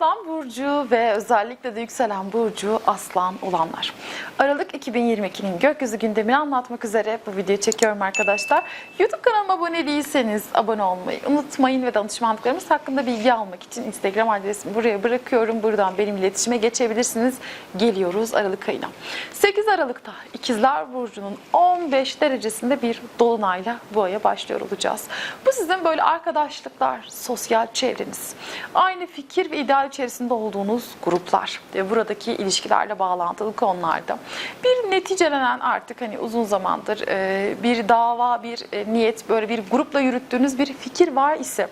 Aslan Burcu ve özellikle de yükselen Burcu Aslan olanlar. Aralık 2022'nin gökyüzü gündemini anlatmak üzere bu videoyu çekiyorum arkadaşlar. YouTube kanalıma abone değilseniz abone olmayı unutmayın ve danışmanlıklarımız hakkında bilgi almak için Instagram adresimi buraya bırakıyorum. Buradan benim iletişime geçebilirsiniz. Geliyoruz Aralık ayına. 8 Aralık'ta İkizler Burcu'nun 15 derecesinde bir dolunayla bu aya başlıyor olacağız. Bu sizin böyle arkadaşlıklar, sosyal çevreniz, aynı fikir ve ideal içerisinde olduğunuz gruplar ve buradaki ilişkilerle bağlantılı konularda bir neticelenen artık hani uzun zamandır e, bir dava, bir e, niyet böyle bir grupla yürüttüğünüz bir fikir var ise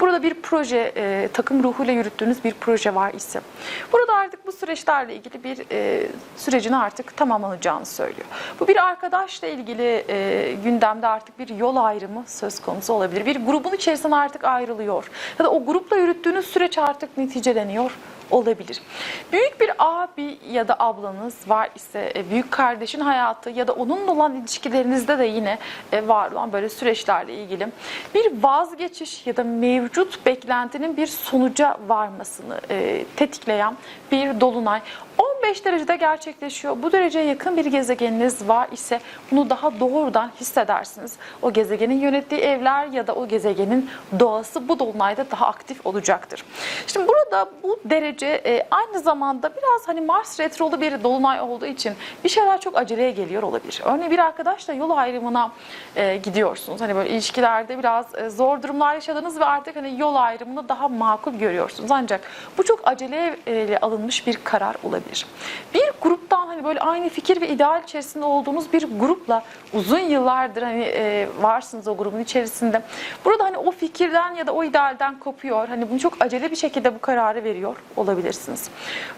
burada bir proje, e, takım ruhuyla yürüttüğünüz bir proje var ise burada artık bu süreçlerle ilgili bir e, sürecin artık tamamlanacağını söylüyor. Bu bir arkadaşla ilgili e, gündemde artık bir yol ayrımı söz konusu olabilir. Bir grubun içerisinde artık ayrılıyor ya da o grupla yürüttüğünüz süreç artık neticeleniyor olabilir. Büyük bir abi ya da ablanız var ise e, büyük kardeşin hayatı ya da onunla olan ilişkilerinizde de yine e, var olan böyle süreçlerle ilgili bir vazgeçiş ya da mevcut beklentinin bir sonuca varmasını e, tetikleyen bir dolunay 15 derecede gerçekleşiyor. Bu dereceye yakın bir gezegeniniz var ise bunu daha doğrudan hissedersiniz. O gezegenin yönettiği evler ya da o gezegenin doğası bu dolunayda daha aktif olacaktır. Şimdi burada bu derece e, aynı zamanda biraz hani Mars retrolu bir dolunay olduğu için bir şeyler çok aceleye geliyor olabilir. Örneğin bir arkadaşla yol ayrımına e, gidiyorsunuz. Hani böyle ilişkilerde biraz e, zor durumlar yaşadınız ve artık hani yol ayrımını daha makul görüyorsunuz. Ancak bu çok aceleyle alınmış bir karar olabilir. Bir gruptan hani böyle aynı fikir ve ideal içerisinde olduğunuz bir grupla uzun yıllardır hani e, varsınız o grubun içerisinde. Burada hani o fikirden ya da o idealden kopuyor. Hani bunu çok acele bir şekilde bu kararı veriyor olabilirsiniz.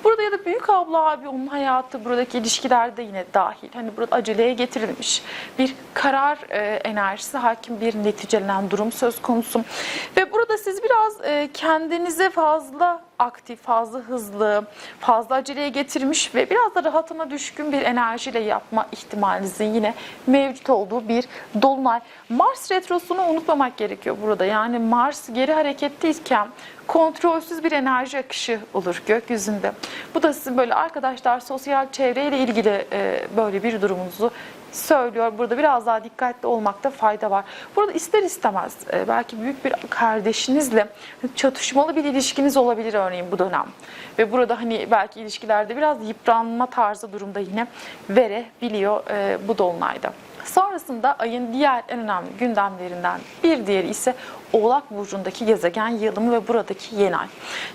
Burada ya da büyük abla abi onun hayatı buradaki ilişkilerde yine dahil. Hani burada aceleye getirilmiş bir karar e, enerjisi hakim bir neticelenen durum söz konusu. Ve burada siz biraz e, kendinize fazla aktif, fazla hızlı, fazla aceleye getirmiş ve biraz da rahatına düşkün bir enerjiyle yapma ihtimalinizin yine mevcut olduğu bir dolunay. Mars retrosunu unutmamak gerekiyor burada. Yani Mars geri hareketteyken kontrolsüz bir enerji akışı olur gökyüzünde. Bu da sizin böyle arkadaşlar sosyal çevreyle ilgili e, böyle bir durumunuzu söylüyor. Burada biraz daha dikkatli olmakta fayda var. Burada ister istemez e, belki büyük bir kardeşinizle çatışmalı bir ilişkiniz olabilir örneğin bu dönem. Ve burada hani belki ilişkilerde biraz yıpranma tarzı durumda yine verebiliyor e, bu dolunayda. Sonrasında ayın diğer en önemli gündemlerinden bir diğeri ise Oğlak Burcu'ndaki gezegen yılımı ve buradaki yeni ay.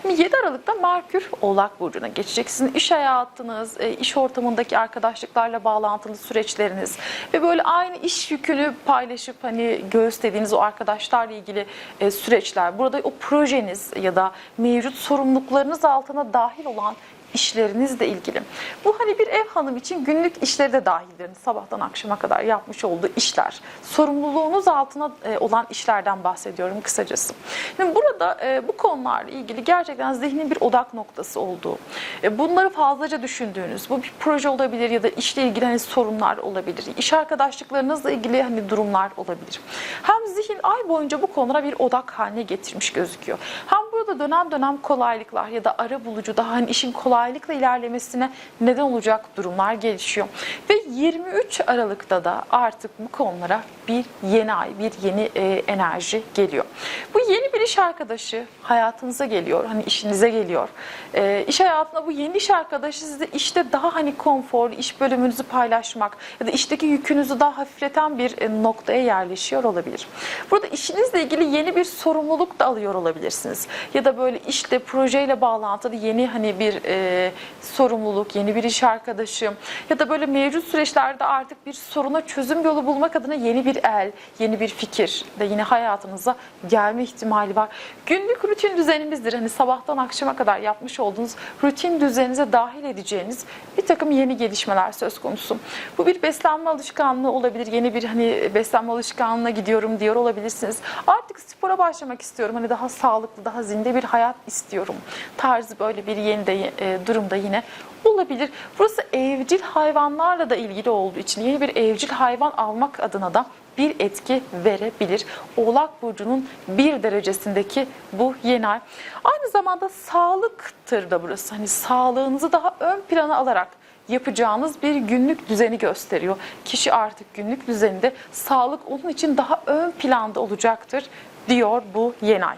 Şimdi 7 Aralık'ta Merkür Oğlak Burcu'na geçecek. Sizin iş hayatınız, e, iş ortamındaki arkadaşlıklarla bağlantılı süreçleriniz ve böyle aynı iş yükünü paylaşıp hani göğüslediğiniz o arkadaşlarla ilgili e, süreçler. Burada o projeniz ya da mevcut sorumluluklarınız altına dahil olan işlerinizle ilgili. Bu hani bir ev hanım için günlük işleri de dahildir. Sabahtan akşama kadar yapmış olduğu işler. Sorumluluğunuz altına e, olan işlerden bahsediyorum kısacası. Şimdi burada e, bu konularla ilgili gerçekten zihnin bir odak noktası olduğu, e, bunları fazlaca düşündüğünüz, bu bir proje olabilir ya da işle ilgili hani sorunlar olabilir. İş arkadaşlıklarınızla ilgili hani durumlar olabilir. Hem zihin ay boyunca bu konulara bir odak haline getirmiş gözüküyor. Hem burada dönem dönem kolaylıklar ya da ara bulucu daha hani işin kolaylıkla ilerlemesine neden olacak durumlar gelişiyor. Ve 23 Aralık'ta da artık bu konulara bir yeni ay, bir yeni e, enerji geliyor. Bu yeni bir iş arkadaşı hayatınıza geliyor, hani işinize geliyor. E, iş hayatında bu yeni iş arkadaşı size işte daha hani konforlu iş bölümünüzü paylaşmak ya da işteki yükünüzü daha hafifleten bir e, noktaya yerleşiyor olabilir. Burada işinizle ilgili yeni bir sorumluluk da alıyor olabilirsiniz. Ya da böyle işte projeyle bağlantılı yeni hani bir e, sorumluluk, yeni bir iş arkadaşı ya da böyle mevcut süreçlerde artık bir soruna çözüm yolu bulmak adına yeni bir el, yeni bir fikir de yine hayatınıza gelme ihtimali var. Günlük rutin düzeninizdir. Hani sabahtan akşama kadar yapmış olduğunuz rutin düzeninize dahil edeceğiniz bir takım yeni gelişmeler söz konusu. Bu bir beslenme alışkanlığı olabilir. Yeni bir hani beslenme alışkanlığına gidiyorum diyor olabilirsiniz. Artık spora başlamak istiyorum. Hani daha sağlıklı, daha zinde bir hayat istiyorum. Tarzı böyle bir yeni de, e, durumda yine olabilir. Burası evcil hayvanlarla da ilgili olduğu için yeni bir evcil hayvan almak adına da bir etki verebilir. Oğlak Burcu'nun bir derecesindeki bu yeni ay. Aynı zamanda sağlıktır da burası. Hani sağlığınızı daha ön plana alarak yapacağınız bir günlük düzeni gösteriyor. Kişi artık günlük düzeninde sağlık onun için daha ön planda olacaktır diyor bu yeni ay.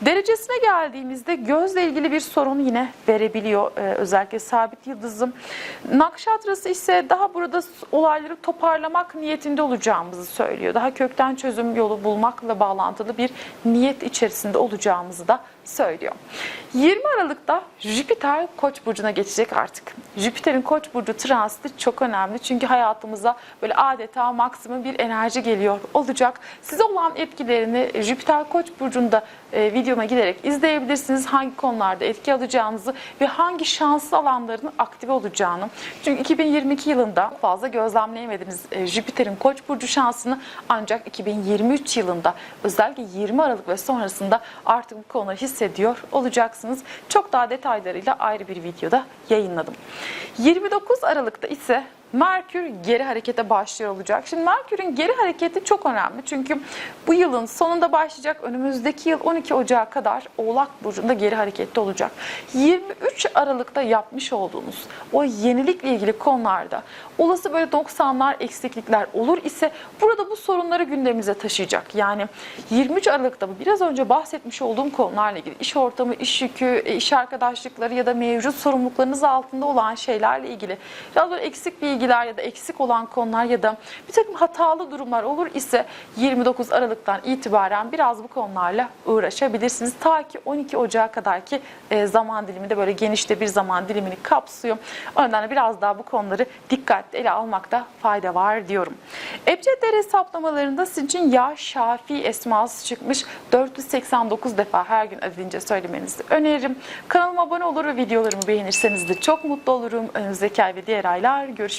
Derecesine geldiğimizde gözle ilgili bir sorun yine verebiliyor ee, özellikle sabit yıldızım. Nakşatrası ise daha burada olayları toparlamak niyetinde olacağımızı söylüyor. Daha kökten çözüm yolu bulmakla bağlantılı bir niyet içerisinde olacağımızı da söylüyor. 20 Aralık'ta Jüpiter Koç burcuna geçecek artık. Jüpiter'in Koç burcu transiti çok önemli çünkü hayatımıza böyle adeta maksimum bir enerji geliyor olacak. Size olan etkilerini Jüpiter Koç burcunda e, videoma giderek izleyebilirsiniz. Hangi konularda etki alacağınızı ve hangi şanslı alanların aktive olacağını. Çünkü 2022 yılında fazla gözlemleyemediniz e, Jüpiter'in Koç burcu şansını ancak 2023 yılında özellikle 20 Aralık ve sonrasında artık bu konuları hissediyor olacaksınız. Çok daha detaylarıyla ayrı bir videoda yayınladım. 29 Aralık'ta ise Merkür geri harekete başlıyor olacak. Şimdi Merkür'ün geri hareketi çok önemli. Çünkü bu yılın sonunda başlayacak. Önümüzdeki yıl 12 Ocağı kadar Oğlak Burcu'nda geri harekette olacak. 23 Aralık'ta yapmış olduğunuz o yenilikle ilgili konularda olası böyle 90'lar eksiklikler olur ise burada bu sorunları gündemimize taşıyacak. Yani 23 Aralık'ta biraz önce bahsetmiş olduğum konularla ilgili iş ortamı, iş yükü, e, iş arkadaşlıkları ya da mevcut sorumluluklarınız altında olan şeylerle ilgili biraz böyle eksik bilgiler ya da eksik olan konular ya da bir takım hatalı durumlar olur ise 29 Aralık'tan itibaren biraz bu konularla uğraşabilirsiniz. Ta ki 12 Ocağı kadar ki e, zaman diliminde böyle genişte bir zaman dilimini kapsıyor. O nedenle biraz daha bu konuları dikkatli ele almakta fayda var diyorum. Ebced hesaplamalarında sizin için Ya Şafi esması çıkmış. 489 defa her gün adedince söylemenizi öneririm. Kanalıma abone olur ve videolarımı beğenirseniz de çok mutlu olurum. Önümüzdeki ay ve diğer aylar